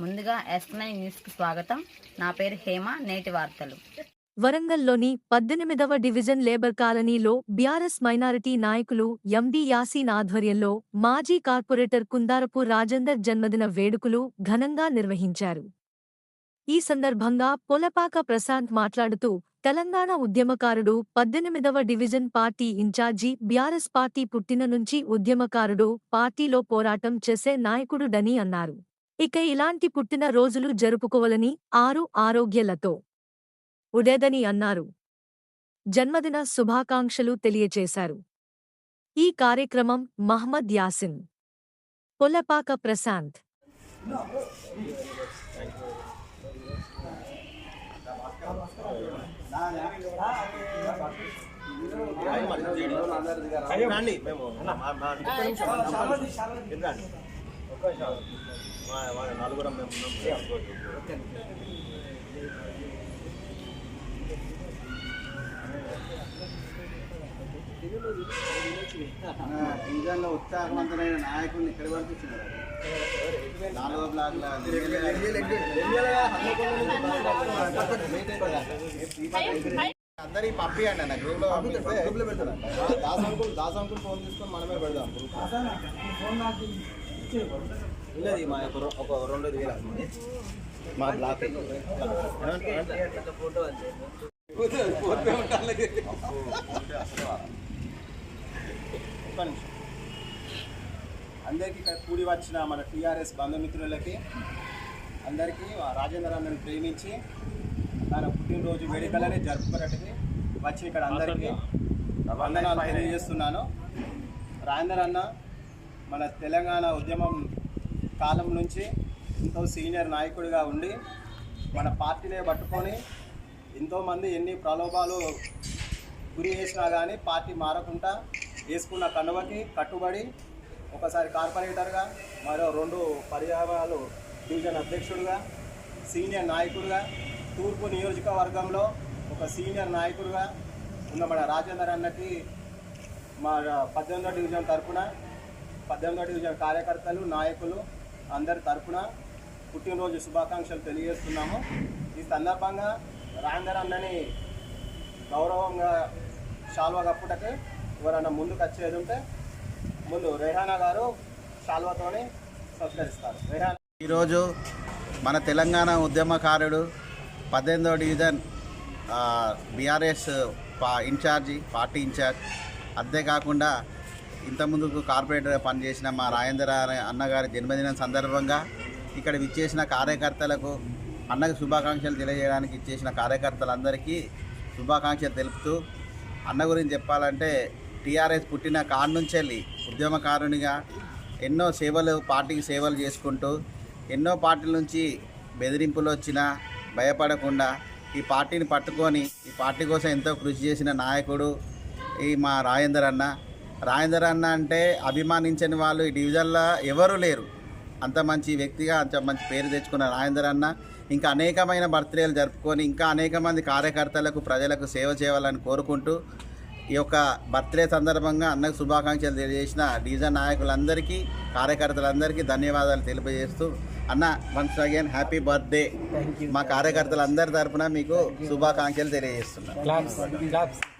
ముందుగా ఎస్ఎన్ఐ న్యూస్కి స్వాగతం. నా పేరు హేమ నేటి వార్తలు. వరంగల్లోని పద్దెనిమిదవ డివిజన్ లేబర్ కాలనీలో బీఆర్ఎస్ మైనారిటీ నాయకులు ఎండి యాసీన్ ఆధ్వర్యంలో మాజీ కార్పొరేటర్ కుందారపు రాజేందర్ జన్మదిన వేడుకలు ఘనంగా నిర్వహించారు. ఈ సందర్భంగా పొలపాక ప్రశాంత్ మాట్లాడుతూ తెలంగాణ ఉద్యమకారుడు పద్దెనిమిదవ division party incharge BRS party పుట్టిన నుంచి ఉద్యమకారుడు పార్టీలో పోరాటం చేసే నాయకుడుడని అన్నారు. ఇక ఇలాంటి పుట్టిన రోజులు జరుపుకోవాలని ఆరు ఆరోగ్యాలతో ఉడేదని అన్నారు. జన్మదిన శుభాకాంక్షలు తెలియచేశారు. ఈ కార్యక్రమం మహ్మద్ యాసిన్ పొలపాక ప్రశాంత్. రండి నలుగురం మేము. డివిజన్లో ఉత్సాహవంతమైన నాయకుల్ని ఇక్కడ నాలుగో బ్లాక్ల అందరికి పంపించండి అన్న గ్రూప్లో Das uncle Das uncle phone తీసుకొని మనమే పెడదాం ఉన్నది మా యొక్క ఒక రెండు వేల. మా బ్లాక్. ఒక్క నిమిషం అందరికీ ఇక్కడ కూడి వచ్చిన మన టీఆర్ఎస్ బంధుమిత్రులకి అందరికీ రాజేంద్ర అన్నని ప్రేమించి తన పుట్టినరోజు వేడుకలనే జరుపుకున్నట్టుగా వచ్చి ఇక్కడ అందరికీ వందనాలు తెలియజేస్తున్నాను. రాజేంద్ర అన్న మన తెలంగాణ ఉద్యమం కాలం నుంచి ఎంతో సీనియర్ నాయకుడిగా ఉండి మన పార్టీనే పట్టుకొని ఎంతోమంది ఎన్ని ప్రలోభాలు గురి చేసినా కానీ పార్టీ మారకుండా వేసుకున్న కండువకి కట్టుబడి ఒకసారి కార్పొరేటర్గా మరో రెండు పర్యావరణాలు డివిజన్ అధ్యక్షుడిగా సీనియర్ నాయకుడిగా తూర్పు నియోజకవర్గంలో ఒక సీనియర్ నాయకుడిగా ఉన్న మన రాజేందర్ అన్నకి మా పద్దెనిమిదో డివిజన్ తరపున పద్దెనిమిదో డివిజన్ కార్యకర్తలు నాయకులు అందరి తరఫున పుట్టినరోజు శుభాకాంక్షలు తెలియజేస్తున్నాము. ఈ సందర్భంగా రాజేందర్ అన్నని గౌరవంగా శాల్వా కప్పుటకి ఎవరన్నా ముందుకు వచ్చేది ఉంటే ముందు రెహానా గారు శాల్వాతోని సంస్కరిస్తారు రెహానా ఈరోజు మన తెలంగాణ ఉద్యమకారుడు పద్దెనిమిదో డివిజన్ బీఆర్ఎస్ పా ఇన్ఛార్జి పార్టీ ఇన్ఛార్జ్. అంతేకాకుండా ఇంతకుముందుకు కార్పొరేటర్గా పనిచేసిన మా రాజేంద్ర అన్నగారి జన్మదినం సందర్భంగా ఇక్కడ విచ్చేసిన కార్యకర్తలకు అన్నకు శుభాకాంక్షలు తెలియజేయడానికి ఇచ్చేసిన కార్యకర్తలందరికీ శుభాకాంక్షలు తెలుపుతూ అన్న గురించి చెప్పాలంటే టీఆర్ఎస్ పుట్టిన కాడ నుంచి వెళ్ళి ఉద్యమకారునిగా ఎన్నో సేవలు పార్టీకి సేవలు చేసుకుంటూ ఎన్నో పార్టీల నుంచి బెదిరింపులు వచ్చినా భయపడకుండా ఈ పార్టీని పట్టుకొని ఈ పార్టీ కోసం ఎంతో కృషి చేసిన నాయకుడు ఈ మా రాజేందర్ అన్న. రాజేందర్ అన్న అంటే అభిమానించని వాళ్ళు ఈ డివిజన్లో ఎవరు లేరు. అంత మంచి వ్యక్తిగా అంత మంచి పేరు తెచ్చుకున్న రాజేందర్ అన్న ఇంకా అనేకమైన బర్త్డేలు జరుపుకొని ఇంకా అనేక మంది కార్యకర్తలకు ప్రజలకు సేవ చేయాలని కోరుకుంటూ ఈ యొక్క బర్త్డే సందర్భంగా అన్నకు శుభాకాంక్షలు తెలియజేసిన డివిజన్ నాయకులందరికీ కార్యకర్తలందరికీ ధన్యవాదాలు తెలియజేస్తూ అన్న వన్స్ అగైన్ హ్యాపీ బర్త్డే మా కార్యకర్తలందరి తరపున మీకు శుభాకాంక్షలు తెలియజేస్తున్నాను